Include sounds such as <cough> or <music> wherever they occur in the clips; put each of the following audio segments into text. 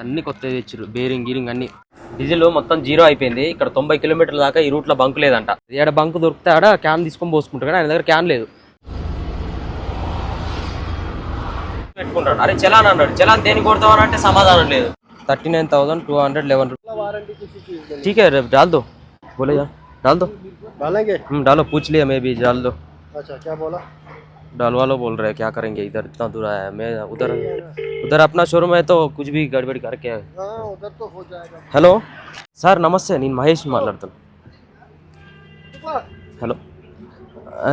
అన్ని కొత్తవి తెచ్చారు బేరింగ్ గీరింగ్ అన్ని డీజిల్ మొత్తం జీరో అయిపోయింది ఇక్కడ తొంభై కిలోమీటర్ల దాకా ఈ రూట్ లో బంక్ లేదంట ఏడ బంక్ దొరికితే ఆడ క్యాన్ తీసుకొని పోసుకుంటారు కానీ ఆయన దగ్గర క్యాన్ లేదు పెట్టుకుంటాడు అరే చలాన్ అన్నాడు చలాన్ దేనికి కొడతామని అంటే సమాధానం లేదు thirty nine thousand two hundred eleven warranty किसी चीज में ठीक है डाल दो बोले यार डाल दो डालेंगे हम्म डालो पूछ लिया मैं भी डाल दो अच्छा क्या बोला डालवा लो बोल रहे हैं क्या करेंगे इधर इतना दूर आया है मैं उधर उधर अपना शोरूम है तो कुछ भी गड़बड़ करके हाँ उधर तो हो जाएगा హలో సార్ నమస్తే నేను మహేష్ మాట్లాడుతాను హలో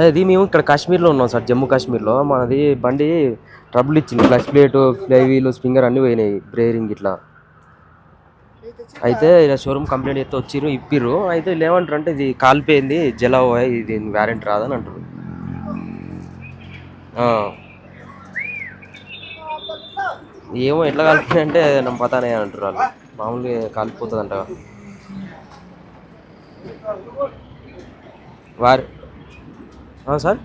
అది మేము ఇక్కడ కాశ్మీర్లో ఉన్నాం సార్ జమ్మూ కాశ్మీర్లో మనది బండి ట్రబుల్ ఇచ్చింది clutch plate flywheel springer అన్నీ పోయినాయి బ్రేరింగ్ ఇట్లా అయితే ఇలా షోరూమ్ కంప్లైంట్ చేస్తే వచ్చిర్రు ఇప్పిర్రు అయితే వీళ్ళు ఏమంటారు అంటే ఇది కాలిపోయింది జలా పోయి ఇది వ్యారెంట్ రాదని అంటారు ఆ. ఏమో ఎట్లా కాలిపోయింది అంటే నమ్మ పతానే అంటారు వాళ్ళు. మామూలుగా కాలిపోతుంది అంట వారి సార్?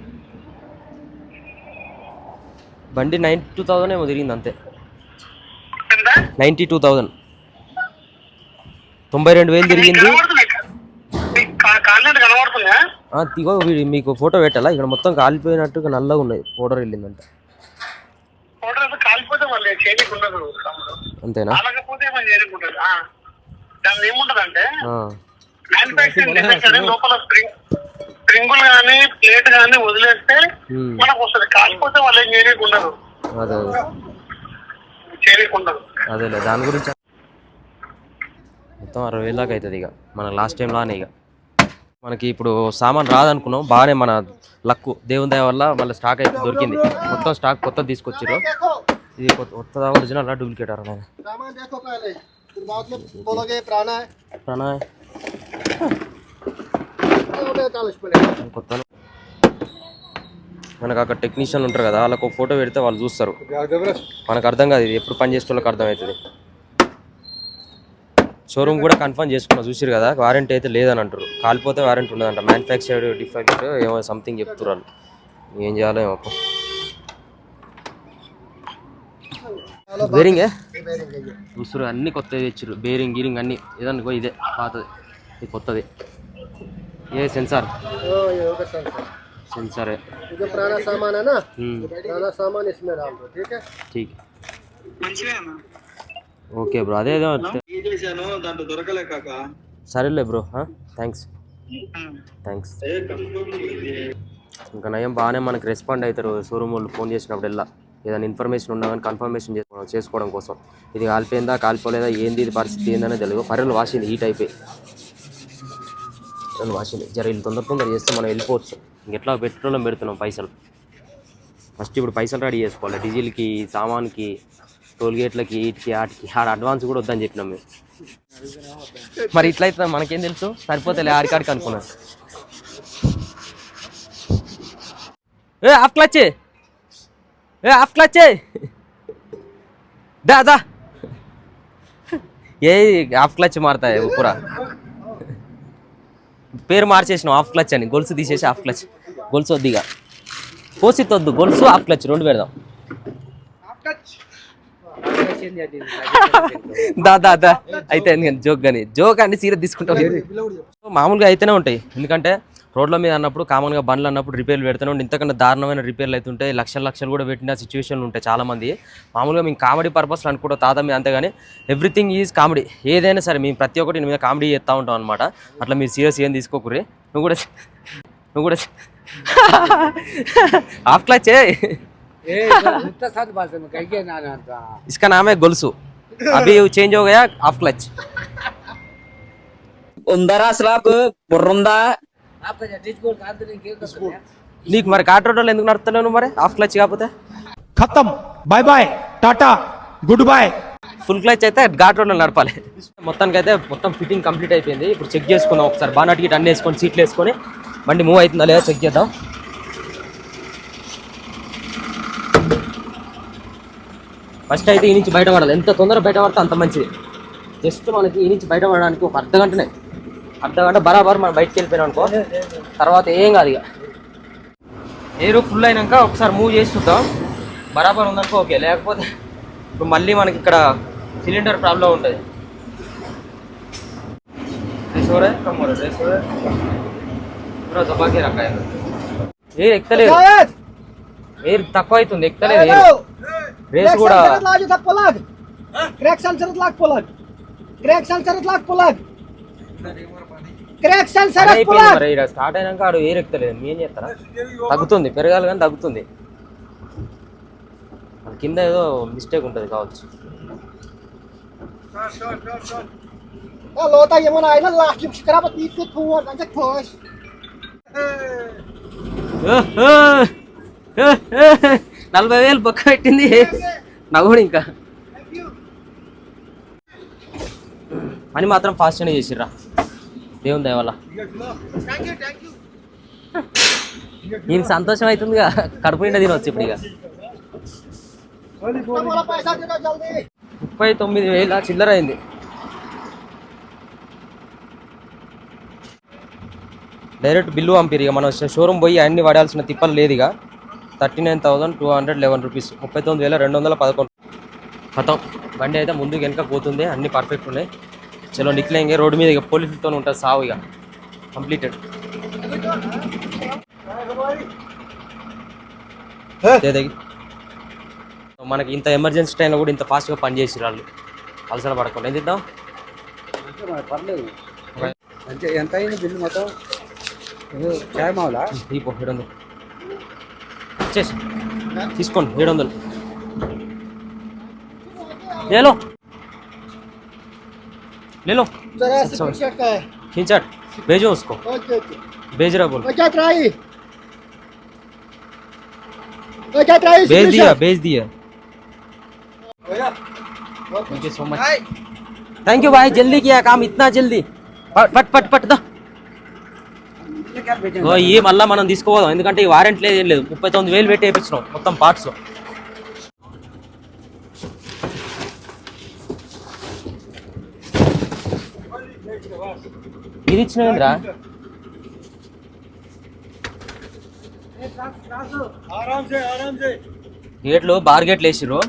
బండి నైంటీ టూ థౌజండ్ ఏమో తిరిగింది అంతే. Ninety two thousand. తొంభై రెండు వేలు తిరిగింది. ఇగో వీడి మీకు ఫోటో పెట్టాలా? ఇక్కడ మొత్తం కాలిపోయినట్టుగా నల్లగా ఉన్నాయి పౌడర్ వెళ్ళిందంట. అంతేనా? కాలకపోతే మనం చేయడానికి ఉండదు ఆ. దానిలో ఏముంటదంటే ఆ, మ్యానుఫాక్చరింగ్ డిఫెక్ట్ అనేది లోపల స్ప్రింగ్ స్ప్రింగులు కానీ ప్లేట్ కానీ వదిలేస్తే మనకు వస్తుంది వాళ్ళు ఏం అదే అదేలే దాని గురించి మొత్తం అరవై వేలు దాకా అవుతుంది ఇక మన లాస్ట్ టైం లానే ఇక మనకి ఇప్పుడు సామాన్ రాదనుకున్నాం బాగానే మన లక్కు దేవుని దయ వల్ల మళ్ళీ స్టాక్ అయితే దొరికింది. మొత్తం స్టాక్ కొత్త తీసుకొచ్చారు ఇది కొత్త ఒరిజినల్ డూప్లికేట్ అరా కొత్త మనకు అక్కడ టెక్నీషియన్ ఉంటారు కదా వాళ్ళకు ఫోటో పెడితే వాళ్ళు చూస్తారు. మనకు అర్థం కాదు ఇది ఎప్పుడు పని చేసే వాళ్ళకి అర్థమవుతుంది. షోరూమ్ కూడా కన్ఫర్మ్ చేసుకున్నా చూసారు కదా వారంటీ అయితే లేదని అంటారు కాలిపోతే వారంటీ ఉండదంట మ్యానుఫ్యాక్చర్డ్ డిఫెక్ట్ ఏమో సంథింగ్ చెప్తున్నారు వాళ్ళు ఏం చేయాలో ఏమో బేరింగే చూసారు అన్ని కొత్తవి తెచ్చారు బేరింగ్ గీరింగ్ అన్ని ఏదనుకో ఇదే పాతది ఇది కొత్తది ఏ సెన్సార్ ओ ये होगा सेंसर సెన్సారే ये जो पुराना सामान है ना हम्म, पुराना सामान इसमें डाल दो ठीक है ठीक మంచిగా ఓకే బ్రో అదేదో చేశాను దాంట్లో దొరకలే కాక. సరేలే బ్రో థ్యాంక్స్ థ్యాంక్స్ ఇంకా నయం బాగానే మనకి రెస్పాండ్ అవుతారు షోరూమ్ వాళ్ళు ఫోన్ చేసినప్పుడల్లా. ఏదైనా ఇన్ఫర్మేషన్ ఉన్నా కానీ కన్ఫర్మేషన్ చేసుకోవడం చేసుకోవడం కోసం. ఇది కాలిపోయిందా కాలిపోలేదా ఏంది ఇది పరిస్థితి ఏందనే తెలియదు. పర్రెలు వాసింది హీట్ అయిపోయి. పర్రెలు వాసింది. జర వీళ్ళు తొందర తొందర చేస్తే మనం వెళ్ళిపోవచ్చు. ఇంకెట్లా పెట్రోల్ పెడుతున్నాం పైసలు? ఫస్ట్ ఇప్పుడు పైసలు రెడీ చేసుకోవాలి. డీజిల్కి సామాన్కి టోల్ గేట్లకి వీటికి వాటికి. ఆడ అడ్వాన్స్ కూడా వద్దని చెప్పినాం మేము. మరి ఇట్లయితే మనకేం తెలుసు? సరిపోతే ఆడికాడికి అనుకున్నాను ఏ హాఫ్ క్లచ్. ఏ హాఫ్ క్లచ్. దా దా. ఏ హాఫ్ క్లచ్ మారుతాయి పూరా పేరు మార్చేసినాం హాఫ్ క్లచ్ అని. గొలుసు తీసేసి హాఫ్ క్లచ్. గొలుసు వద్దు ఇక. పోసి వద్దు గొలుసు హాఫ్ క్లచ్. రెండు పెడదాం. దా దా దా. అయితే జోక్ కానీ జోక్ అని సీరియస్ తీసుకుంటాం మామూలుగా అయితేనే ఉంటాయి. ఎందుకంటే రోడ్ల మీద అన్నప్పుడు కామన్గా బండ్లు అన్నప్పుడు రిపేర్లు పెడుతూనే ఉంటే ఇంతకన్నా దారుణమైన రిపేర్లు అవుతుంటాయి లక్షల లక్షలు కూడా పెట్టిన సిచ్యువేషన్లు ఉంటాయి చాలా మంది మామూలుగా మేము కామెడీ పర్పస్లో అనుకుంటాం తాత మీద అంతేగాని ఎవ్రీథింగ్ ఈజ్ కామెడీ ఏదైనా సరే మేము ప్రతి ఒక్కటి నీ మీద కామెడీ చేస్తూ ఉంటాం అనమాట అట్లా మీరు సీరియస్ ఏం తీసుకోకుర్రి. నువ్వు కూడా నువ్వు కూడా <laughs> ఆఫ్ క్లాచ్ इसका नाम है गोलसू अभी चेंज हो गया ऑफ क्लच ఉందరా అసలు బుర్రుందా? నీకు మరి కాట్రోడోలు ఎందుకు నడుపుతలేవు మరి? హాఫ్ క్లచ్ కాకపోతే? ఖతం. Bye bye Tata good bye full clutch అయితే ఘాట్ రోడ్లో నడపాలి. మొత్తానికి అయితే మొత్తం ఫిట్టింగ్ కంప్లీట్ అయిపోయింది. ఇప్పుడు చెక్ చేసుకుందాం ఒకసారి. బాగా అన్ని వేసుకొని సీట్లు వేసుకొని. బండి మూవ్ అవుతుందా లేదా చెక్ చేద్దాం. ఫస్ట్ అయితే ఈ నుంచి బయటపడాలి. ఎంత తొందరగా బయటపడితే అంత మంచిది. జస్ట్ మనకి ఈ నుంచి బయటపడడానికి ఒక అర్ధ గంటనే. అర్ధ గంట బరాబర్ మనం బయటకు వెళ్ళిపోయినాం అనుకో తర్వాత ఏం కాదు ఇక. ఏరు ఫుల్ అయినాక ఒకసారి మూవ్ చేసి చూద్దాం. బరాబర్ ఉందనుకో ఓకే. లేకపోతే ఇప్పుడు మళ్ళీ మనకి ఇక్కడ సిలిండర్ ప్రాబ్లం ఉంటుంది. ఏ ఎక్కలేదు. ఎయిర్ తక్కువ అవుతుంది ఎక్కలేదు ఎక్కుతలేదు రేస్ కూడా పొలాది క్రాక్ సల్సరత్ లాక్ పొలాది క్రాక్ సల్సరత్ లాక్ పొలాది క్రాక్ సల్సరత్ పొలాది మరి ఇక్కడ స్టార్ట్ అయినాక ఆడు ఎయిర్ ఎక్కుతలేదు. ఏం చేస్తారా? తగ్గుతుంది పెరగాలి కానీ తగ్గుతుంది. అది కింద ఏదో మిస్టేక్ ఉంటుంది కావచ్చు. లోతా ఏమన్నా ఆయన లాస్ట్ శిఖరాబాద్ తీసుకెళ్ళి అంటే నలభై వేలు పక్క పెట్టింది. నవ్వుడు ఇంకా. అని మాత్రం ఫాస్ట్గానే చేసిర్రా. దేవుని దయవల్ల నేను సంతోషం అవుతుందిగా. కడుపు నిండా తినవచ్చు ఇప్పుడు ఇక. ముప్పై తొమ్మిది వేల చిల్లర అయింది. డైరెక్ట్ బిల్లు పంపిరు ఇక మనం షోరూమ్ పోయి అన్ని వాడాల్సిన తిప్పలు లేదు ఇక thirty nine thousand two hundred eleven rupees. ముప్పై తొమ్మిది వేల రెండు వందల పదకొండు. ఖతం. బండి అయితే ముందు వెనక పోతుంది. అన్ని పర్ఫెక్ట్ ఉన్నాయి. చలో నిక్లేంగే రోడ్డు మీద ఇక పోలీసులతో ఉంటుంది సావు ఇక. కంప్లీటెడ్ మనకి ఇంత ఎమర్జెన్సీ టైంలో కూడా ఇంత ఫాస్ట్గా పని చేసి వాళ్ళు. అలసట పడకుండా. ఏం తిద్దాం పర్లేదు. అంటే ఎంత అయింది బిల్లు మొత్తం? మావులా? దీపో ఏడు వందలు వచ్చేసి తీసుకోండి ఏడు వందలు లేలో లేలో जरा अच्छा, से चेक का है खींचट भेजो उसको ओके ओके भेज रहा बोल ओके क्या ट्राई ओके क्या ट्राई भेज दिया भेज दिया thank you so much thank you भाई जल्दी किया काम इतना जल्दी పట్ పట్ పట్ పట్ దా ఓ ఈ మళ్ళా మనం తీసుకోవదాం ఎందుకంటే ఈ వారెంట్ లేదు ఏం లేదు. ముప్పై తొమ్మిది వేలు పెట్టి వేయించినాం మొత్తం పార్ట్స్ ఇది ఇచ్చినవేంద్రా గేట్లు బార్ గేట్లు వేసిర్రు.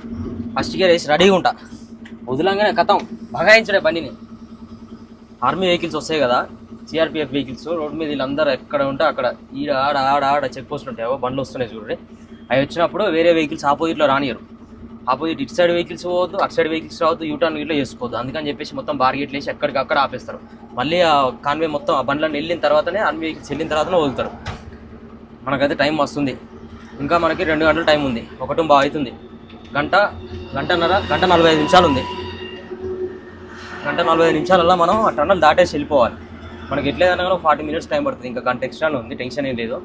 ఫస్ట్ గేర్ వేసి రెడీగా ఉంటా. వదిలంగానే కథం. బగాయించడే బండిని. ఆర్మీ వెహికల్స్ వస్తాయి కదా. సిఆర్పిఎఫ్ వెహికల్స్ రోడ్డు మీద వీళ్ళందరూ ఎక్కడ ఉంటే అక్కడ ఈడ ఆడ ఆడ ఆడ చెక్ పోస్ట్ ఉంటాయో. బండ్లు వస్తున్నాయి చూడండి. అవి వచ్చినప్పుడు వేరే వెహికల్స్ ఆపోజిట్లో రానియరు ఆపోజిట్ ఇటు సైడ్ వెహికల్స్ పోవద్దు అటు సైడ్ వెహికల్స్ రావద్దు యూటర్న్ ఇట్లా చేసుకోవద్దు. అందుకని చెప్పేసి మొత్తం బార్గేట్లు వేసి ఎక్కడికక్కడ ఆపేస్తారు. మళ్ళీ ఆ కాన్వే మొత్తం ఆ బండ్లను వెళ్ళిన తర్వాతనే అన్ని వెహికల్స్ వెళ్ళిన తర్వాతనే వదులుతారు. మనకైతే టైం వస్తుంది. ఇంకా మనకి రెండు గంటల టైం ఉంది. ఒకటి బాగా అవుతుంది. గంట గంటన్నర గంట నలభై ఐదు నిమిషాలు ఉంది. గంట నలభై ఐదు నిమిషాలల్లో మనం ఆ టన్నల్ దాటేసి వెళ్ళిపోవాలి. మనకి ఎట్లేదన్నా కూడా ఫార్టీ మినిట్స్ టైం పడుతుంది. ఇంకా గంట ఎక్స్ట్రా ఉంది టెన్షన్ ఏం లేదు.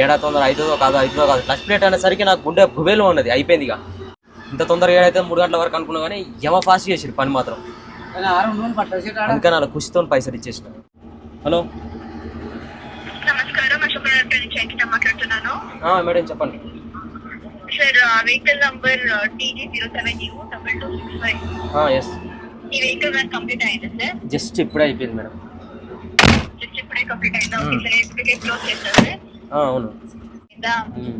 ఏడా తొందర అవుతుందో కాదో అవుతుందో కాదు. క్లచ్ ప్లేట్ అనేసరికి నాకు గుండె గుబేలో ఉన్నది అయిపోయింది ఇక. ఇంత తొందరగా ఏడైతే మూడు గంటల వరకు అనుకున్నా కానీ యమ ఫాస్ట్ చేసాడు పని మాత్రం. అందుకని అలా ఖుషితో పైసలు ఇచ్చేసిన. హలో? మేడం చెప్పండి. Sir vehicle number TG zero seven U double two six five S ఈ వెహికల్ వర్క్ కంప్లీట్ అయింది సార్? జస్ట్ ఇప్పుడే అయిపోయింది మేడం. జస్ట్ ఇప్పుడే కంప్లీట్ అయిందా ఓకే సార్ ఇప్పటికే క్లోజ్ చేస్తారు సార్ అవును ఇందా మ్మ్.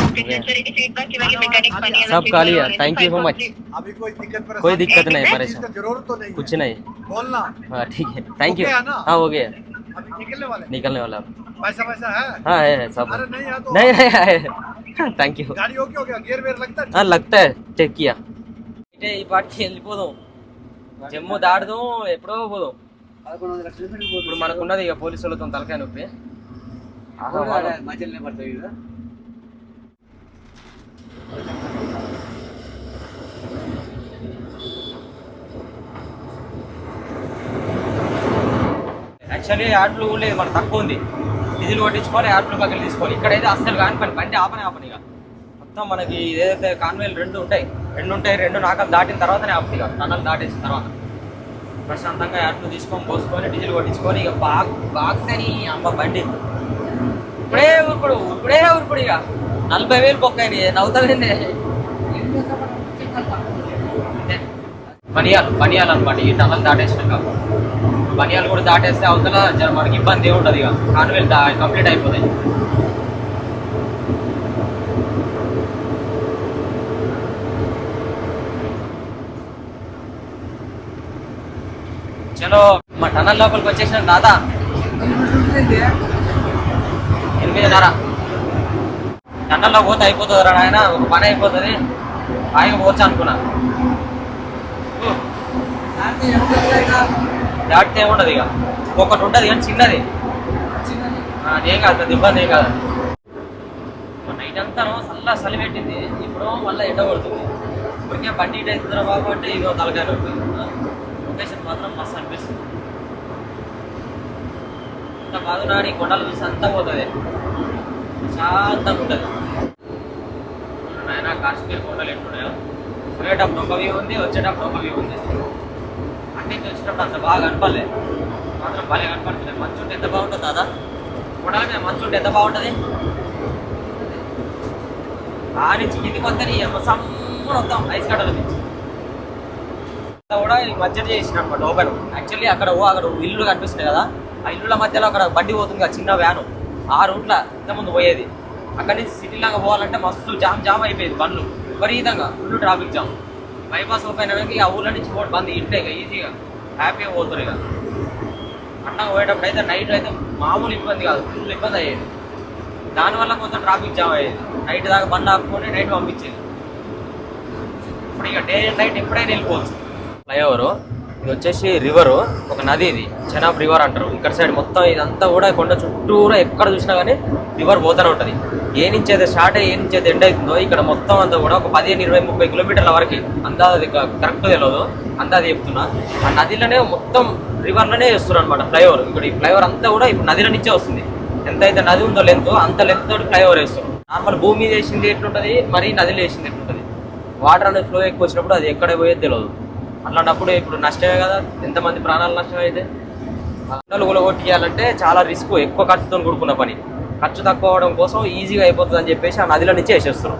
ఓకే సార్ సార్ ఇది ఫీడ్బ్యాక్ ఇవ్వాలి మెకానిక్ పని सब खाली है थैंक यू सो मच अभी कोई दिक्कत परेशानी कोई दिक्कत नहीं चीज परेशान का जरूरत तो नहीं कुछ नहीं बोलना हाँ ठीक है थैंक यू हो गया ना? हाँ हो गया अभी निकलने वाले निकलने वाला अब पैसा पैसा है हाँ है है सब अरे नहीं है तो नहीं नहीं है थैंक यू गाड़ी हो गया हो गया गियर वेयर लगता है हाँ लगता है చెక్ కియా అంటే ఈ పాటికి వెళ్ళిపోదాం జమ్ము దాడదాం ఎప్పుడో పోదాం పదకొండు వందల కిలోమీటర్లు ఇప్పుడు మనకున్నది ఇక పోలీసు వాళ్ళతో తలకాయ నొప్పి. మధ్యలోనే పడతాయి కదా యాక్చువల్లీ యాడ్లు లేదు మనకు తక్కువ ఉంది. డీజిల్ కొట్టించుకోవాలి యాడ్లు పక్కన తీసుకోవాలి. ఇక్కడైతే అస్సలు కాని పని బండి ఆపని ఆపని ఇక. మొత్తం మనకి ఏదైతే కాన్వేలు రెండు ఉంటాయి. రెండు ఉంటాయి రెండు నాకలు దాటిన తర్వాతనే ఆపుతుంది ఇక. టన్నల్ దాటేసిన తర్వాత. ప్రశాంతంగా అట్లు తీసుకొని పోసుకొని డీజిల్ కొట్టించుకొని ఇక బాగ్ బాగుతని అమ్మ బండి. ఇప్పుడే ఊరుకుడు ఇప్పుడే ఊరుకుడు ఇక. నలభై వేలు బొక్కైంది నవ్వుతావేంది బనియాలు బనియాలు అనమాట ఈ టన్నల్ దాటేసినాక బనియాలు కూడా దాటేస్తే అవతల జర మనకి ఇబ్బంది ఉంటుంది ఇక. కాన్వేల్ దా కంప్లీట్ అయిపోతాయి. చలో మా టనల్ లోపలికి వచ్చేసిన దాదా. ఎనిమిదిన్నర టన్నల్లో పోతే అయిపోతుంది రా నాయన ఒక పని అయిపోతుంది. ఆయన పోవచ్చు అనుకున్నా. దాటితే ఏముండదు ఇక. ఒకటి ఉంటుంది కానీ చిన్నది. ఆ, అదేం కాదు పెద్ద ఇబ్బంది ఏం కాదు. నైట్ అంతా చల్ల చలి పెట్టింది. ఇప్పుడు మళ్ళీ ఎండ కొడుతుంది. ఇప్పటికే బండి ఇటు అవుతుందిరా బాబు అంటే ఇదో తలకాయ లొకేషన్ మాత్రం మస్తు అనిపిస్తుంది అంత బాగున్నాడు ఈ కొండలు చూసి అంతా పోతుంది. శాంతంగా ఉంటుంది. ఆయన కాశ్మీర్ కొండలు ఎట్లున్నాయో? పోయేటప్పుడు ఒక వ్యూ ఉంది వచ్చేటప్పుడు ఒక వ్యూ ఉంది. అన్ని వచ్చేటప్పుడు అంత బాగా కనపడలేదు మాత్రం భలే కనపడుతుంది. మంచు ఉంటే ఎంత బాగుంటుంది దాదా? కొండల మీద మంచు ఉంటే ఎంత బాగుంటుంది? ఆ నుంచి కిందికి వస్తే సమ్ముడు వద్దాం. ఐస్ కట్టల నుంచి కూడా ఈ మధ్య చేసిన అనమాట ఓపెన్. యాక్చువల్లీ అక్కడ ఓ అక్కడ ఇల్లు కనిపిస్తున్నాయి కదా. ఆ ఇల్లుల మధ్యలో అక్కడ బండి పోతుంది కదా చిన్న వ్యాను. ఆ రూట్లో ఇంతకుముందు పోయేది. అక్కడి నుంచి సిటీ లాగా పోవాలంటే మస్తు జామ్ జామ్ అయిపోయేది బండ్లు. విపరీతంగా full traffic jam bypass open అయినాక ఆ ఊళ్ళో నుంచి పోటీ బంద్ ఇంటే ఇక ఈజీగా హ్యాపీగా పోతారు ఇక. అట్లా పోయేటప్పుడు అయితే నైట్ అయితే మామూలు ఇబ్బంది కాదు ఫుల్ ఇబ్బంది అయ్యేది. దానివల్ల కొంచెం ట్రాఫిక్ జామ్ అయ్యేది. నైట్ దాకా బండ్ ఆపుకొని నైట్ పంపించేది. ఇప్పుడు ఇక డే అండ్ నైట్ ఎప్పుడైనా వెళ్ళిపోవచ్చు. ఫ్లైఓవర్. ఇది వచ్చేసి రివరు ఒక నది ఇది చెనాబ్ రివర్ అంటారు. ఇక్కడ సైడ్ మొత్తం ఇదంతా కూడా కొండ చుట్టూరా ఎక్కడ చూసినా కానీ రివర్ పోతూనే ఉంటుంది. ఏ నుంచి అయితే స్టార్ట్ అయ్యి ఏ నుంచి అయితే ఎండ్ అవుతుందో ఇక్కడ మొత్తం అంతా కూడా ఒక పదిహేను ఇరవై ముప్పై కిలోమీటర్ల వరకు అంతా అది కరెక్ట్ తెలియదు అంతా అది చెప్తున్నా. ఆ నదిలోనే మొత్తం రివర్లోనే వేస్తున్నారు అనమాట ఫ్లైఓవర్. ఇక్కడ ఈ ఫ్లైఓవర్ అంతా కూడా ఇప్పుడు నదిలో నుంచే వస్తుంది. ఎంత అయితే నది ఉందో లెంత్ అంత లెంత్ తోటి ఫ్లైఓవర్ వేస్తున్నారు. నార్మల్ భూమి మీద వేసింది ఎట్లుంటుంది? మరి నదిలో వేసింది ఎట్లుంటుంది? వాటర్ అనేది ఫ్లో ఎక్కువ వచ్చినప్పుడు అది ఎక్కడ పోయేది తెలియదు అట్లాంటప్పుడు ఇప్పుడు నష్టమే కదా ఎంతమంది ప్రాణాలు నష్టం అయితే. పంటలు కొట్టియాలంటే చాలా రిస్క్ ఎక్కువ ఖర్చుతో కూడుకున్న పని. ఖర్చు తక్కువ అవడం కోసం ఈజీగా అయిపోతుంది అని చెప్పేసి ఆ నదిలో నుంచి వేసేస్తున్నాం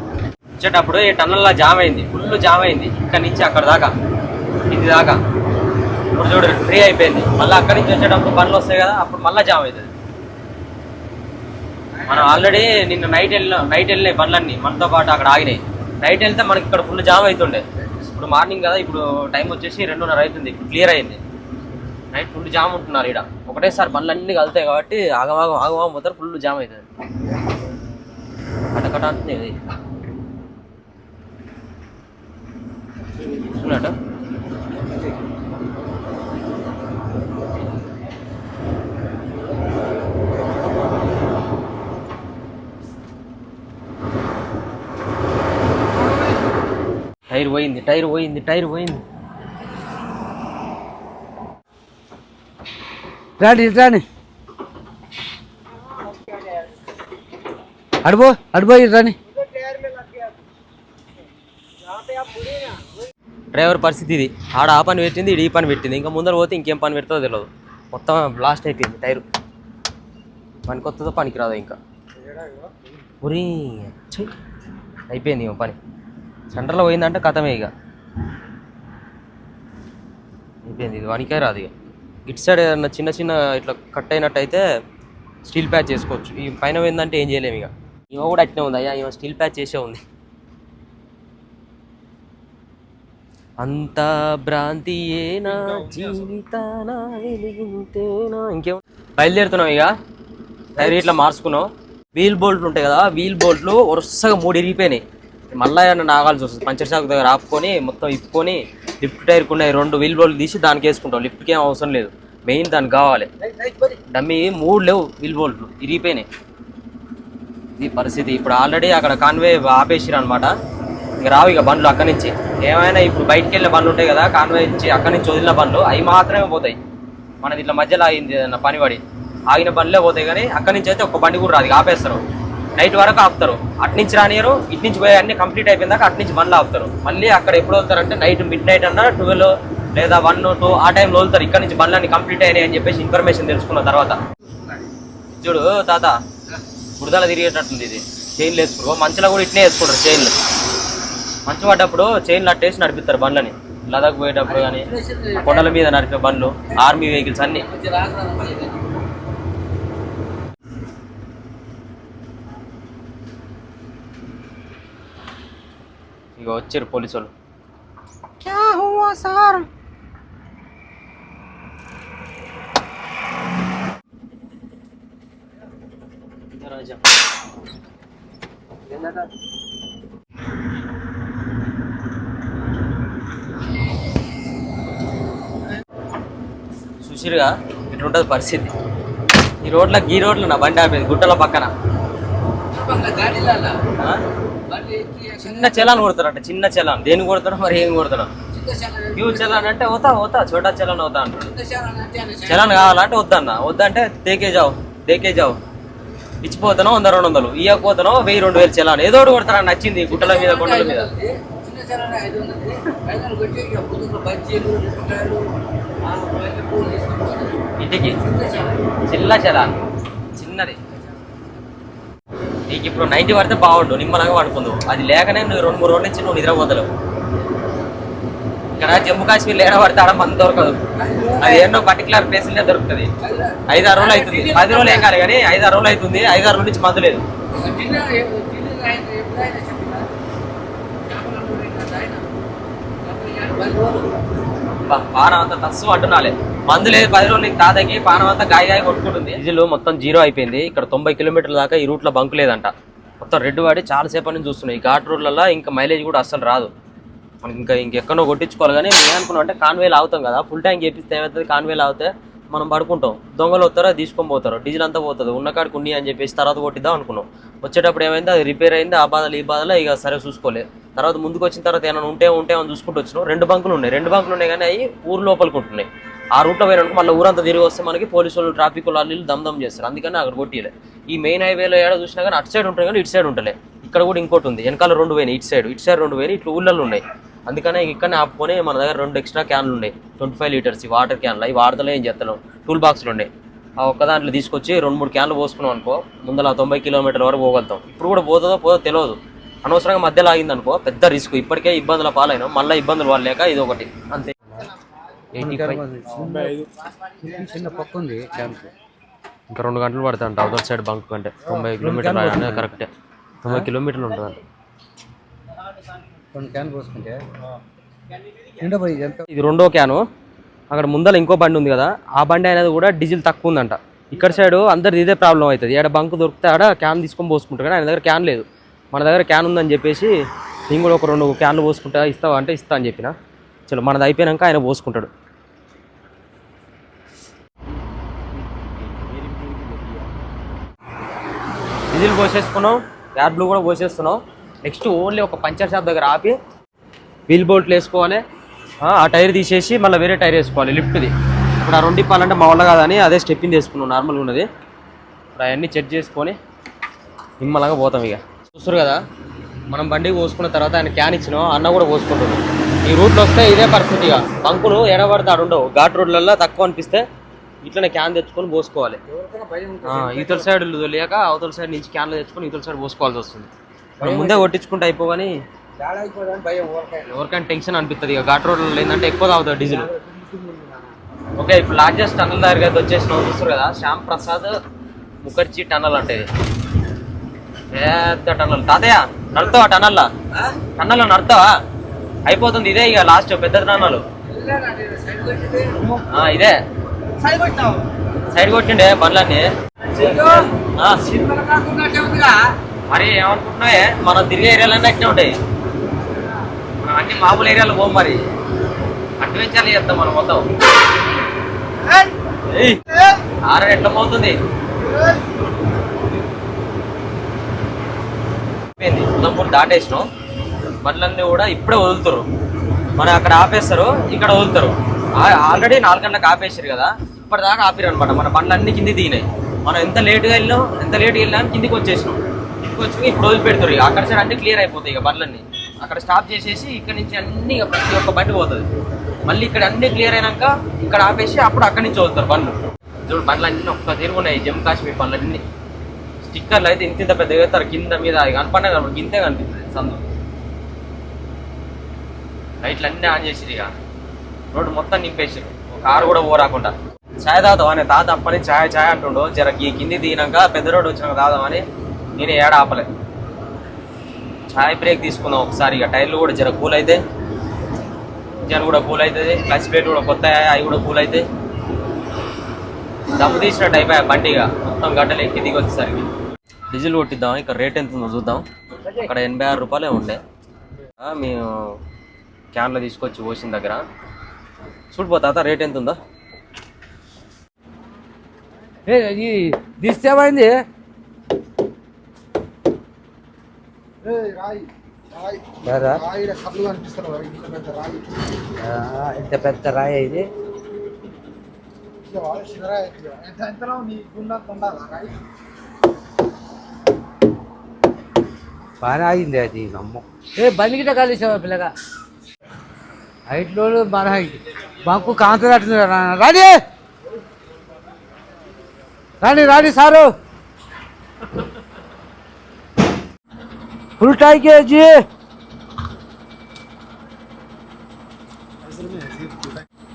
వచ్చేటప్పుడు ఈ టన్నల్లో జామ్ అయింది ఫుల్ జామ్ అయింది ఇక్కడ నుంచి అక్కడ దాకా ఇది దాకా. ఇప్పుడు చూడు ఫ్రీ అయిపోయింది. మళ్ళీ అక్కడి నుంచి వచ్చేటప్పుడు బండ్లు వస్తాయి కదా అప్పుడు మళ్ళీ జామ్ అవుతుంది. మనం ఆల్రెడీ నిన్న నైట్ వెళ్ళిన నైట్ వెళ్ళినాయి బండ్లన్నీ మనతో పాటు అక్కడ ఆగినాయి. నైట్ వెళ్తే మనకి ఇక్కడ ఫుల్ జామ్ అవుతుండే. ఇప్పుడు మార్నింగ్ కదా ఇప్పుడు టైం వచ్చేసి రెండున్నర అవుతుంది ఇప్పుడు క్లియర్ అయింది నైట్ ఫుల్ జామ్ ఉంటున్నారు ఇక్కడ ఒకటేసారి బండ్లు కలుతాయి కాబట్టి ఆగమాగం ఆగమాగం పోతారు ఫుల్ జామ్ అవుతుంది. కటకట అంటుంది ఇది. చూడట టైర్ పోయింది టైర్ పోయింది టైర్ పోయింది. రాని రాని అడుబో అడుబో రాని. డ్రైవర్ పరిస్థితి ఇది. ఆడ ఆ పని పెట్టింది ఈ పని పెట్టింది. ఇంకా ముందర పోతే ఇంకేం పని పెడుతుందో తెలియదు మొత్తం బ్లాస్ట్ అయిపోయింది టైరు. పనికి వస్తుందో పనికి రాదు ఇంకా. ఉరి అయిపోయింది ఇక పని. సెంటర్లో పోయిందంటే కథమే ఇక. అయిపోయింది. ఇది వనికే రాదు ఇక. ఇటు సైడ్ ఏదన్నా చిన్న చిన్న ఇట్లా కట్ అయినట్టయితే స్టీల్ ప్యాచ్ చేసుకోవచ్చు. ఈ పైన పోయిందంటే ఏం చేయలేము ఇక. ఇవ కూడా అట్నే ఉంది. అయ్యా ఇవ స్టీల్ ప్యాచ్ చేసే ఉంది. అంత భ్రాంతియేనా? జీవితాన? వెలిగింతేనా? ఇంకేం బయలుదేరుతున్నాం ఇక. టైర్ ఇట్లా మార్చుకున్నాం. వీల్ బోల్ట్లు ఉంటాయి కదా వీల్ బోల్ట్లు వరుసగా మూడు ఇరిగిపోయినాయి. మళ్ళీ ఏమన్నా నాగాల్సి వస్తుంది. పంచర్ షాక్ దగ్గర ఆపుకొని మొత్తం ఇప్పుకొని లిఫ్ట్ టైర్ ఉన్నాయి రెండు వీల్ బోల్ తీసి దానికి వేసుకుంటాం. లిఫ్ట్కి ఏం అవసరం లేదు. మెయిన్ దానికి కావాలి. డమ్మీ మూడు లేవు వీల్ బోల్ట్లు ఇరిగిపోయినాయి. ఇది పరిస్థితి ఇప్పుడు ఆల్రెడీ అక్కడ కాన్వే ఆపేసిరు అనమాట ఇక రావు ఇక బండ్లు అక్కడి నుంచి. ఏమైనా ఇప్పుడు బయటికి వెళ్ళిన బండ్లు ఉంటాయి కదా కాన్వే ఇచ్చి అక్కడి నుంచి వదిలిన బండ్లు అవి మాత్రమే పోతాయి. మనది ఇట్లా మధ్యలో ఆగింది ఏదైనా పని పడి ఆగిన బండ్లే పోతాయి కానీ అక్కడి నుంచి అయితే ఒక బండి కూడా రాదు ఆపేస్తారు. నైట్ వరకు ఆపుతారు. అటు నుంచి రానియరు ఇటు నుంచి పోయి అన్ని కంప్లీట్ అయిపోయిందాక అట్నుంచి అటు నుంచి బండ్లు ఆపుతారు. మళ్ళీ అక్కడ ఎప్పుడు వెళ్తారంటే నైట్ మిడ్ నైట్ అన్న ట్వెల్వ్ లేదా వన్ టూ ఆ టైంలో వెళ్తారు ఇక్కడ నుంచి బండ్లన్నీ కంప్లీట్ అయినాయి అని చెప్పేసి ఇన్ఫర్మేషన్ తెలుసుకున్న తర్వాత. చూడు తాత బురదల తిరిగేటట్టుంది ఇది. చైన్లు వేసుకోరు మంచులో కూడా ఇట్నే వేసుకుంటారు చైన్లు. మంచు పడ్డప్పుడు చైన్లు అట్టేసి నడిపిస్తారు బండ్లని. లదాఖ్ పోయేటప్పుడు కానీ కొండల మీద నడిపే బండ్లు ఆర్మీ వెహికల్స్ అన్ని. ఇగో వచ్చారు పోలీసు సార్? రాజా. చూసిరుగా? ఇట్లుంటుంది పరిస్థితి. ఈ రోడ్ల గీ రోడ్లు నా బండి ఆపేది గుట్టల పక్కన. చిన్న చలాన్ కొడతారంట చిన్న చలాన్. దేని కొడతాడో మరి ఏం కొడతాడో క్యూ చలాన్ అంటే అవుతా అవుతా చోటా చలాన్ అవుతా అంటాడు. చలాన్ కావాలంటే వద్దన్న. వద్దంటే దేకే జావు దేకే జావు. ఇచ్చిపోతానో వంద రెండు వందలు. ఇవ్వకపోతానో వెయ్యి రెండు వేలు చలాన్. ఏదో ఒకటి కొడతారా నచ్చింది గుట్టల మీద కొండల మీద. ఇంటికి చిల్ల చలాన్. చిన్నది. నీకు ఇప్పుడు నైన్టీ పడితే బాగుండు నిమ్మలాగా పడుకుందు అది లేకనే నువ్వు రెండు మూడు రోజుల నుంచి నువ్వు నిద్రపోతలేవు. ఇక్కడ జమ్మూ కాశ్మీర్ ఏడ పడితే ఆడ మంది దొరకదు. అది ఎన్నో పర్టికులర్ ప్లేస్లే దొరుకుతుంది. ఐదు ఆరు రోజులు అవుతుంది. పది రోజులు ఏం కాదు కానీ ఐదు ఆరు రోజులు అవుతుంది. ఐదు ఆరు రోజుల నుంచి మందు లేదు. బా, పానం అంతా తస్సు అంటున్నాలే. మందు లేదు పది రోజులు తాతకి పానం అంతా గాయ గాయ కొట్టుకుంటుంది. డీజిల్ మొత్తం జీరో అయిపోయింది. ఇక్కడ తొంభై కిలోమీటర్ల దాకా ఈ రూట్లో బంక్ లేదంట. మొత్తం రెడ్ వాడి చాలాసేపటి నుంచి చూస్తున్నాయి ఈ ఘాట్ రోడ్లలో ఇంకా మైలేజ్ కూడా అస్సలు రాదు. మనకి ఇంకా ఇంకెక్కడో కొట్టించుకోవాలి కానీ ఏమనుకున్నాం అనుకున్నాం అంటే కాన్వేలు అవుతాం కదా. ఫుల్ ట్యాంక్ చేపిస్తే ఏమవుతుంది కాన్వేలు అవుతే మనం పడుకుంటాం. దొంగలు వస్తారో? తీసుకొని పోతారు? డీజిల్ అంతా పోతుంది. ఉన్న కాడికి ఉన్ని అని చెప్పేసి తర్వాత కొట్టిద్దాం అనుకున్నాం. వచ్చేటప్పుడు ఏమైంది? అది రిపేర్ అయింది. ఆ బాధలు ఈ బాధలు ఇక సరే చూసుకోలే. తర్వాత ముందుకు వచ్చిన తర్వాత ఏమైనా ఉంటే ఉంటే అని చూసుకుంటూ వచ్చినాం రెండు బంకులు ఉన్నాయి. రెండు బంకులు ఉన్నాయి కానీ అవి ఊరు లోపలికి ఉంటున్నాయి. ఆ రూట్లో పోయినప్పుడు మళ్ళీ ఊరంతా తిరిగి వస్తే మనకి పోలీసు వాళ్ళు ట్రాఫిక్ వాళ్ళు దమ్ దమ్ చేస్తారు. అందుకని అక్కడ కొట్టిలే ఈ మెయిన్ హైవేలో ఏడ చూసినా కానీ అటు సైడ్ ఉంటాయి కానీ ఇటు సైడ్ ఉంటలే ఇక్కడ కూడా ఇంకోటి ఉంది. వెనకాల రెండు పోయినాయి. ఇటు సైడ్ ఇటు సైడ్ రెండు పోయినాయి. ఇట్లా ఊళ్ళల్లో ఉన్నాయి. అందుకనే ఇక్కడనే ఆపుకొని మన దగ్గర రెండు ఎక్స్ట్రా క్యాన్లు ఉన్నాయి. ట్వంటీ ఫైవ్ లీటర్స్ ఈ వాటర్ క్యాన్లు. అవి వాడతలే ఏం చేస్తాను టూల్ బాక్స్లు ఉన్నాయి. ఆ ఒక్క దాంట్లో తీసుకొచ్చి రెండు మూడు క్యాన్లు పోసుకున్నాం అనుకో ముందర తొంభై కిలోమీటర్ల వరకు పోగలుగుతాం. ఇప్పుడు కూడా పోతుందో పోదో తెలియదు అనవసరంగా మధ్యలో ఆగింది అనుకో పెద్ద రిస్క్. ఇప్పటికే ఇబ్బందుల పాలైన మళ్ళీ ఇబ్బందులు పడలేక ఇది ఒకటి. అంతే. చిన్న పక్క ఉంది ఇంకా రెండు గంటలు పడుతుంది అవతల సైడ్ బంక్ కంటే. తొంభై కిలోమీటర్లు కరెక్టే. తొంభై కిలోమీటర్లు క్యాన్ పోసుకుంటే ఎంత? ఇది రెండో క్యాను. అక్కడ ముందర ఇంకో బండి ఉంది కదా ఆ బండి అనేది కూడా డీజిల్ తక్కువ ఉందంట. ఇక్కడ సైడ్ అందరిది ఇదే ప్రాబ్లం అవుతుంది. ఆడ బంక్ దొరికితే ఆడ క్యాన్ తీసుకొని పోసుకుంటారు కానీ ఆయన దగ్గర క్యాన్ లేదు. మన దగ్గర క్యాన్ ఉందని చెప్పేసి నేను కూడా ఒక రెండు క్యాన్లు పోసుకుంటా ఇస్తావా అంటే ఇస్తా అని చెప్పిన. చలో మనది అయిపోయాక ఆయన పోసుకుంటాడు. డీజిల్ పోసేసుకున్నాం యాడ్ బ్లూ కూడా పోసేస్తున్నాం నెక్స్ట్ ఓన్లీ ఒక పంచర్ షాప్ దగ్గర ఆపి వీల్ బోల్ట్లు వేసుకోవాలి. ఆ టైర్ తీసేసి మళ్ళీ వేరే టైర్ వేసుకోవాలి లిఫ్ట్ది. ఇప్పుడు ఆ రెండు ఇప్పాలంటే మా వల్ల కాదని అదే స్టెప్పింగ్ తీసుకున్నాం నార్మల్గా ఉన్నది. ఇప్పుడు అవన్నీ చెక్ చేసుకొని నిమ్మలంగా పోతాం ఇక. చూస్తారు కదా మనం బండికి పోసుకున్న తర్వాత ఆయన క్యాన్ ఇచ్చినాం అన్న కూడా పోసుకుంటున్నాం ఈ రూట్లో వస్తే ఇదే పరిస్థితి ఇక బంకులు ఎడబడితే ఉండవు. ఘాట్ రోడ్లలో తక్కువ అనిపిస్తే ఇట్లనే క్యాన్ తెచ్చుకొని పోసుకోవాలి. ఆ, ఇవతల సైడ్ లేక అవతల సైడ్ నుంచి క్యాన్లు తెచ్చుకొని ఇవతల సైడ్ పోసుకోవాల్సి వస్తుంది. మనం ముందే కొట్టించుకుంటే ఊరకాయ ఎవరికైనా. టెన్షన్ అనిపిస్తుంది ఇక. ఘాట్ రోడ్లో ఏంటంటే ఎక్కువ తాగుతుంది డీజిల్. ఓకే ఇప్పుడు లార్జెస్ట్ టన్నల్ దగ్గర వచ్చేసినాం. చూస్తారు కదా శ్యామ్ ప్రసాద్ ముఖర్జీ టన్నల్ అంటే. పెద్ద టన్నల్. తాతయ్య నడుతావా టన్నల్లా? టన్నల్ నడుతావా అయిపోతుంది ఇదే ఇక లాస్ట్ పెద్ద టన్నల్. ఆ, ఇదే. సైడ్ కొట్టిండే బండ్లన్నీ. మరి ఏమనుకుంటున్నావే? మనం తిరిగే ఏరియాలన్నీ అట్నే ఉంటాయి. మనం అన్ని మామూలు ఏరియాలో పోం మరి. అడ్వెంచర్లు చేస్తాం మనం మొత్తం. ఆరు ఎట్లా పోతుంది? అయిపోయింది. ఉదంపూర్ దాటేసినాం. బండ్లన్నీ కూడా ఇప్పుడే వదులుతారు మనం అక్కడ ఆపేస్తారు ఇక్కడ వదులుతారు. ఆల్రెడీ నాలుగు గంటలకు ఆపేసారు కదా ఇప్పటిదాకా ఆపిరు అనమాట మన బండ్లన్నీ కింది దిగినాయి. మనం ఎంత లేట్గా వెళ్ళినాం ఎంత లేట్గా వెళ్ళినా కిందికి వచ్చేసినాం. కిందికి వచ్చి ఇప్పుడు వదిలిపెడతారు ఇక. అక్కడ సరే అన్ని క్లియర్ అయిపోతాయి ఇక బండ్లన్నీ. అక్కడ స్టాప్ చేసేసి ఇక్కడ నుంచి అన్ని ప్రతి ఒక్క బండి పోతుంది. మళ్ళీ ఇక్కడ అన్ని క్లియర్ అయినాక ఇక్కడ ఆపేసి అప్పుడు అక్కడి నుంచి వదులుతారు బండ్లు. చూడు బండ్లు అన్ని ఒక్క తీరు ఉన్నాయి. జమ్మూ కాశ్మీర్ బండ్లు స్టిక్కర్లు అయితే ఇంత ఇంత పెద్దగా వేస్తారు కింద మీద అది కనపడే కనపడి గింతే కనిపిస్తుంది సందు. లైట్లు అన్నీ ఆన్ చేసిరు ఇక. రోడ్డు మొత్తం నింపేసారు కారు కూడా పోరాకుండా. ఛాయ్ తాగుతాం అని తాత అప్పని ఛాయ్ ఛాయ్ అంటుండో. జర ఈ కింది దిగినాక పెద్ద రోడ్డు వచ్చినాక తాగుదామని నేను ఏడ ఆపలే. ఛాయ్ బ్రేక్ తీసుకుందాం ఒకసారి ఇక. టైర్లు కూడా జర కూల్ అయితే ఇంజన్ కూడా కూల్ అవుతుంది క్లచ్ ప్లేట్ కూడా కొత్త అవి కూడా కూల్ అవుతాయి దమ్ము తీసినట్టు అయిపోయా బండిగా? మొత్తం గడ్డలు ఎక్కి దిగి వచ్చేసరికి. డీజిల్ కొట్టిద్దాం ఇక్కడ రేట్ ఎంత ఉందో చూద్దాం. అక్కడ ఎనభై ఆరు రూపాయలే ఉండే. ఆ, మేము క్యాన్లో తీసుకొచ్చి పోసిన దగ్గర. చూడిపో తాత రేట్ ఎంత ఉందో? ఆ, ఇంత పెద్ద రాయి ఇది. ఇక వాడు చిన్నరాయి ఎక్కువ. ఎంత ఎంతలో నీ గుండంత ఉండాలా రాయి బాగా ఆగింది అది నమ్మ ఏ బండి గిట్ట కలిసావా పిల్లగా హైట్లో బాగా హైట్ బాకు కాంతదట్టు రాని రాని రాని సారు ఫుల్ ట్యాంక్ జీ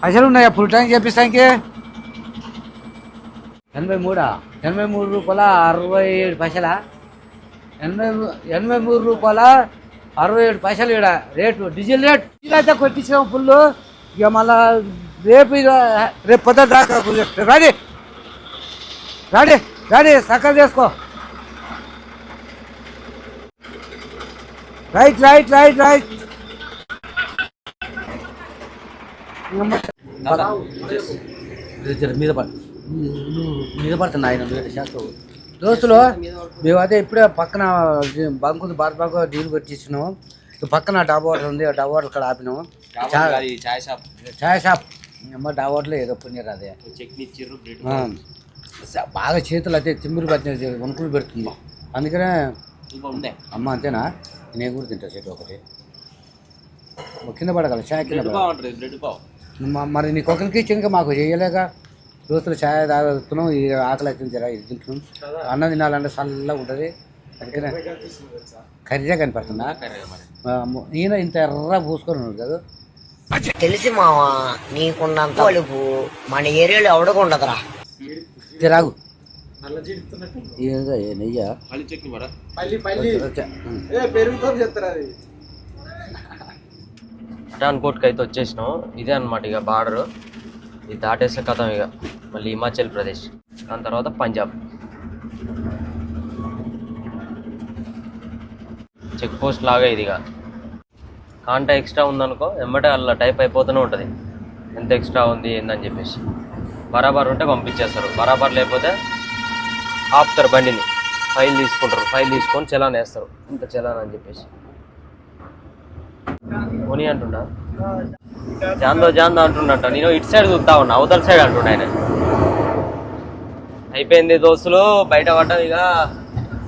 పైసలు ఉన్నాయా ఫుల్ ట్యాంక్ చేపిస్తానికి ఎనభై మూడా? ఎనభై మూడు రూపాయల అరవై ఏడు పైసలా? ఎనభై ఎనభై మూడు రూపాయల అరవై ఏడు పైసలు ఇక్కడ రేటు డీజిల్ రేట్. అయితే కొట్టించాం ఫుల్. ఇక మళ్ళా రేపు రేపు పొద్దున దాకా రాడి. రాడి రాడి సక్కగా చేసుకో రైట్ రైట్ రైట్ రైట్. మీద పడ. మీద పడుతుంది ఆయన మీద శాతం దోస్తులు మేము అదే ఇప్పుడే పక్కన బంక్ భారత్ బంక్ డీల్ కొట్టించినాము. ఇక పక్కన డాబా హోటల్ ఉంది ఆ డాబా హోటల్ ఇక్కడ ఆపినాము. చాయ్ షాప్? ఛాయ్ షాప్. అమ్మ డాబా హోటల్ ఏదో పుణ్యరు అదే. బాగా చేతులు అయితే తిమ్మిరి పట్టిన వణుకులు పెడుతుంది. అందుకనే అమ్మ అంతేనా? నేను కూడా తింటా చెట్టు ఒకటి. కింద పడగల ఛాయ్ కింద బాగు మరి నీకు ఒకరికి ఇచ్చి ఇంకా మాకు చేయలేక దోస్తులు ఛాయ్ తాగుతున్నాం ఈ ఆకలి అవుతుంది జరా ఇది తింటున్నాం. అన్నం తినాలంటే చల్లగా ఉంటుంది. అందుకనే కర్రీగా కనపడుతుందా? ఈయన ఇంత ఎర్ర పూసుకొని ఉన్నాడు కదా. తెలిసి మావా నీకున్నంత వలుపు మన ఏరియాలో ఎవడకుండదురా ఇది రాగు. ఏదో ఏ నెయ్యా? పఠాన్కోట్కి అయితే వచ్చేసినాం. ఇదే అనమాట ఇక బార్డర్. ఇది దాటేస్తే కథం ఇక. మళ్ళీ హిమాచల్ ప్రదేశ్. దాని తర్వాత పంజాబ్. చెక్ పోస్ట్ లాగా ఇది ఇక. కాంటా ఎక్స్ట్రా ఉందనుకో వెంబటే అలా టైప్ అయిపోతూనే ఉంటుంది. ఎంత ఎక్స్ట్రా ఉంది ఏందని చెప్పేసి. బరాబర్ ఉంటే పంపించేస్తారు. బరాబర్ లేకపోతే ఆపుతారు బండిని. ఫైల్ తీసుకుంటారు. ఫైల్ తీసుకొని చలాన్ వేస్తారు. ఇంత చలాన్ అని చెప్పేసి. పోనీ అంటుండ? జాందో జాందో అంటుండట. నేను ఇటు సైడ్ చూస్తా ఉన్నా అవతల సైడ్ అంటుండ ఆయన. అయిపోయింది దోస్తులు బయట పడ్డం ఇక.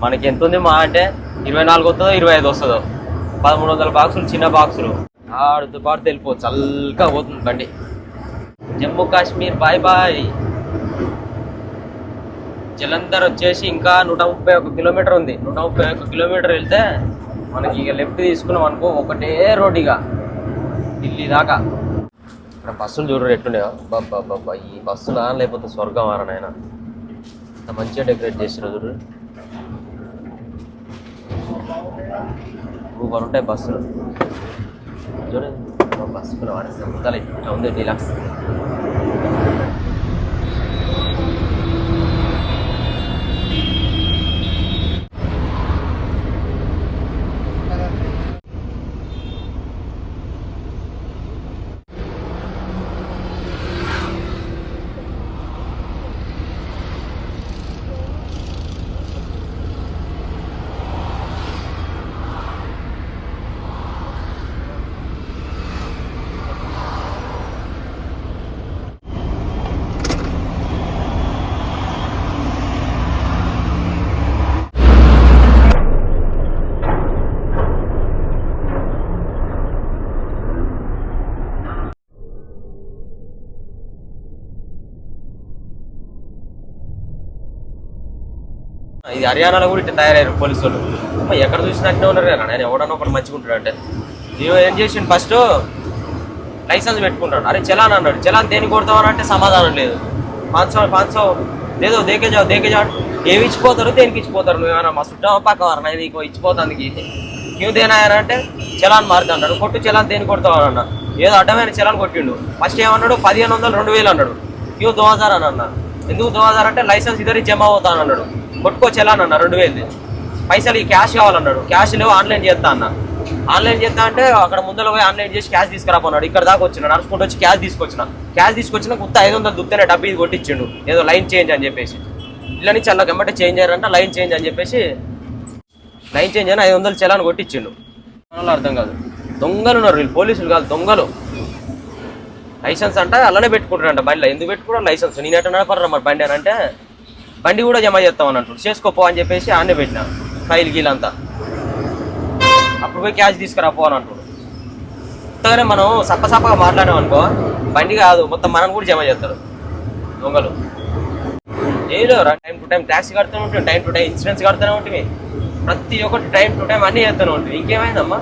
మనకి ఎంత ఉంది మా అంటే ఇరవై నాలుగు వస్తుందో ఇరవై ఐదు వస్తుందో. పదమూడు వందల బాక్సులు చిన్న బాక్సులు ఆడుతూ పాడుతూ వెళ్ళిపోవచ్చు చల్లగా పోతుంది బండి. Jammu Kashmir bye bye. Jalandhar వచ్చేసి ఇంకా నూట ముప్పై ఒక కిలోమీటర్ ఉంది. నూట ముప్పై ఒక కిలోమీటర్ వెళ్తే మనకి ఇక లెఫ్ట్ తీసుకున్నాం అనుకో ఒకటే రోడ్ ఇక. ఢిల్లీ దాకా. ఇక్కడ బస్సులు చూడరు ఎట్లున్నాయో బాబా బాబా ఈ ఆన లేకపోతే స్వర్గం ఆరా నాయన. మంచిగా డెకరేట్ చేసిన చూడు. సూపర్ ఉంటాయి బస్సులు. చూడండి బస్సులు వాడేస్తాం ముందర ఇట్లా ఉంది డీలక్స్. హర్యానాలో కూడా ఇట్లా తయారయ్యారు పోలీసు వాళ్ళు ఎక్కడ చూసినట్టే ఉన్నారు కదా నేను ఎవడన్నా ఒకటి మంచిగా ఉంటాడు అంటే నేను ఏం చేసిండు ఫస్ట్? లైసెన్స్ పెట్టుకుంటాడు. అరే చలాన్ అన్నాడు. చలాన్ దేనికి కొడతామని అంటే సమాధానం లేదు. పాంచ్ సో పాంచ్ సో లేదో దేకే జావు ఏమి ఇచ్చిపోతారు? దేనికి ఇచ్చిపోతారు? నువ్వు ఏమన్నా మా చుట్టం పక్క నేను ఇది ఇంకో ఇచ్చిపోతానికి క్యూ దేనాయన చలాన్ మారుతా అన్నాడు. కొట్టు చలాన్ దేనికి కొడతావు అన్న ఏదో అడ్డమైన చలాన్ కొట్టిండు. ఫస్ట్ ఏమన్నాడు? పదిహేను వందలు రెండు వేలు అన్నాడు. క్యూ దో హజార్ అని అన్నాడు ఎందుకు దో హజార్ అంటే లైసెన్స్ ఇద్దరి జమ అవుతాను అన్నాడు కొట్టుకోవచ్చు ఎలా అన్న రెండు వేలు పైసలు ఈ క్యాష్ కావాలన్నాడు. క్యాష్ లేవు ఆన్లైన్ చేస్తా అన్న. ఆన్లైన్ చేస్తా అంటే అక్కడ ముందర పోయి ఆన్లైన్ చేసి క్యాష్ తీసుకురాపోన్నాడు. ఇక్కడ దాకా వచ్చిన నడుచుకుంటూ వచ్చి క్యాష్ తీసుకొచ్చిన. క్యాష్ తీసుకొచ్చిన గుత్త ఐదు వందలు దుత్తనే డబ్బు ఇది కొట్టించిండు. ఏదో లైన్ చేంజ్ అని చెప్పేసి. ఇలా నుంచి అలా గమ్మటే చేంజ్ అయ్యారంటే లైన్ చేంజ్ అని చెప్పేసి లైన్ చేంజ్ అని ఐదు వందలు చలాన్ని కొట్టించిండు. మనలో అర్థం కాదు. దొంగలు ఉన్నారు వీళ్ళు పోలీసులు కాదు దొంగలు. లైసెన్స్ అంటే అలానే పెట్టుకుంటారంట బండిలో. ఎందుకు పెట్టుకుంటారు? లైసెన్స్ నేను ఎట్లా నడపరా మరి బండి అని అంటే బండి కూడా జమ చేస్తామని అంటారు చేసుకోపో అని చెప్పేసి ఆన్నే పెట్టిన. ఫైల్ గీల్ అంతా. అప్పుడు పోయి క్యాష్ తీసుకురాపో అని అంటారు కొత్తగానే మనం సప్పసప్పగా మాట్లాడాం అనుకో బండి కాదు మొత్తం మనం కూడా జమ చేస్తారు. దొంగలు. ఏదో టైం టు టైం ట్యాక్సీ కడుతూనే ఉంటుంది టైం టు టైం ఇన్సూరెన్స్ కడుతూనే ఉంటుంది ప్రతి ఒక్కటి టైం టు టైం అన్నీ చేస్తూనే ఉంటుంది ఇంకేమైందమ్మా?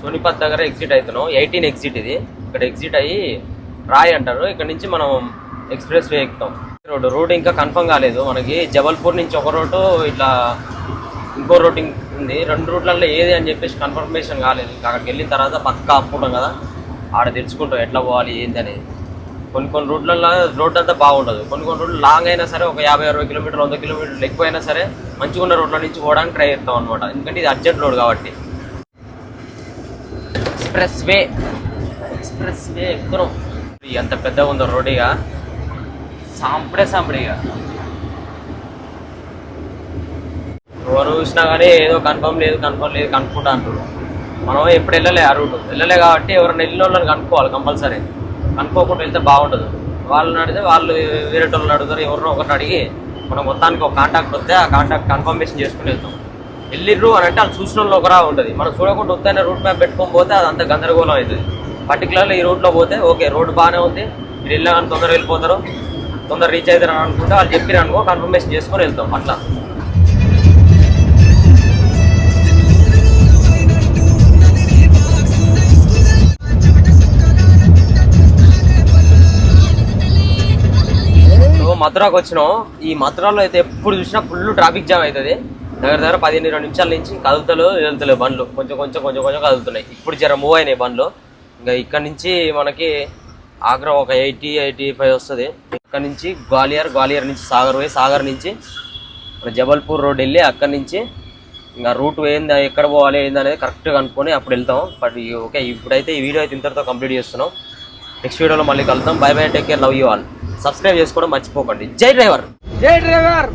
సోనిపత్ దగ్గర ఎగ్జిట్ అవుతున్నాం. ఎయిటీన్ ఎగ్జిట్ ఇది. ఇక్కడ ఎగ్జిట్ అయ్యి రాయ్ అంటారు. ఇక్కడ నుంచి మనం ఎక్స్ప్రెస్ వే ఎక్కుతాం. రోడ్ రోడ్ ఇంకా కన్ఫర్మ్ కాలేదు. మనకి జబల్పూర్ నుంచి ఒక రోడ్డు ఇట్లా ఇంకో రోడ్ ఉంది. రెండు రూట్లలో ఏది అని చెప్పేసి కన్ఫర్మేషన్ కాలేదు. ఇంకా అక్కడికి వెళ్ళిన తర్వాత పక్కా అప్పుకుంటాం కదా. ఆడ తెలుసుకుంటాం ఎట్లా పోవాలి ఏంది అనేది. కొన్ని కొన్ని రూట్లలో రోడ్ అంతా బాగుండదు. కొన్ని కొన్ని రూట్లు లాంగ్ అయినా సరే ఒక యాభై అరవై కిలోమీటర్లు వంద కిలోమీటర్లు ఎక్కువ అయినా సరే మంచిగా ఉన్న రోడ్ల నుంచి పోవడానికి ట్రై చేస్తాం అనమాట ఎందుకంటే ఇది అర్జెంట్ రోడ్ కాబట్టి. ఎక్స్ప్రెస్ వే ఎక్స్ప్రెస్ వే ఎక్కువ ఎంత పెద్దగా ఉందో రోడ్ ఇక. సాంపడే సాంపడే ఇక. ఎవరు చూసినా కానీ ఏదో కన్ఫర్మ్ లేదు కన్ఫర్మ్ లేదు కనుక్కుంటా అంటారు మనం ఎప్పుడు వెళ్ళలే ఆ రూట్ వెళ్ళలే కాబట్టి ఎవరైనా వెళ్ళిన వాళ్ళని కనుక్కోవాలి కంపల్సరీ. కనుక్కోకుండా వెళ్తే బాగుండదు. వాళ్ళని అడిగితే వాళ్ళు వేరే వాళ్ళని అడుగుతారు ఎవరినో ఒకరిని అడిగి మనం మొత్తానికి ఒక కాంటాక్ట్ వస్తే ఆ కాంటాక్ట్ కన్ఫర్మేషన్ చేసుకుని వెళ్తాం. వెళ్ళిర్రు అని అంటే వాళ్ళు చూసిన వాళ్ళు ఒకరా ఉంటుంది. మనం చూడకుండా వస్తేనే రూట్ మ్యాప్ పెట్టుకొని పోతే అది అంత గందరగోళం అవుతుంది. పర్టికులర్లీ ఈ రూట్లో పోతే ఓకే రోడ్ బాగానే ఉంది. మీరు వెళ్ళాలని తొందరగా వెళ్ళిపోతారు. తొందర రీచ్ అవుతారు అని అనుకుంటే వాళ్ళు చెప్పిరు అనుకో కన్ఫర్మేషన్ చేసుకొని వెళ్తాం అట్లా. మథురాకు వచ్చినాం. ఈ మథురాలో అయితే ఎప్పుడు చూసినా ఫుల్ ట్రాఫిక్ జామ్ అవుతుంది. దగ్గర దగ్గర పదిహేను ఇరవై నిమిషాల నుంచి కదులుతలు వెళ్తలేవు బండ్లు. కొంచెం కొంచెం కొంచెం కొంచెం కదులుతున్నాయి. ఇప్పుడు జర మూవ్ అయినాయి బండ్లు. ఇంకా ఇక్కడ నుంచి మనకి ఆగ్రా ఒక ఎయిటీ ఎయిటీ ఫైవ్ వస్తుంది. అక్కడి నుంచి గ్వాలియర్ గ్వాలియర్ నుంచి సాగర్ పోయి సాగర్ నుంచి మన జబల్పూర్ రోడ్ వెళ్ళి అక్కడి నుంచి ఇంకా రూట్ ఏంది ఎక్కడ పోవాలి ఏంది అనేది కరెక్ట్గా అనుకొని అప్పుడు వెళ్తాం. బట్ ఓకే ఇప్పుడైతే ఈ వీడియో అయితే ఇంతటితో కంప్లీట్ చేస్తున్నాం. నెక్స్ట్ వీడియోలో మళ్ళీ కలుద్దాం. Bye bye take care love you all. Subscribe చేసుకోవడం మర్చిపోకండి. జై డ్రైవర్! జై డ్రైవర్!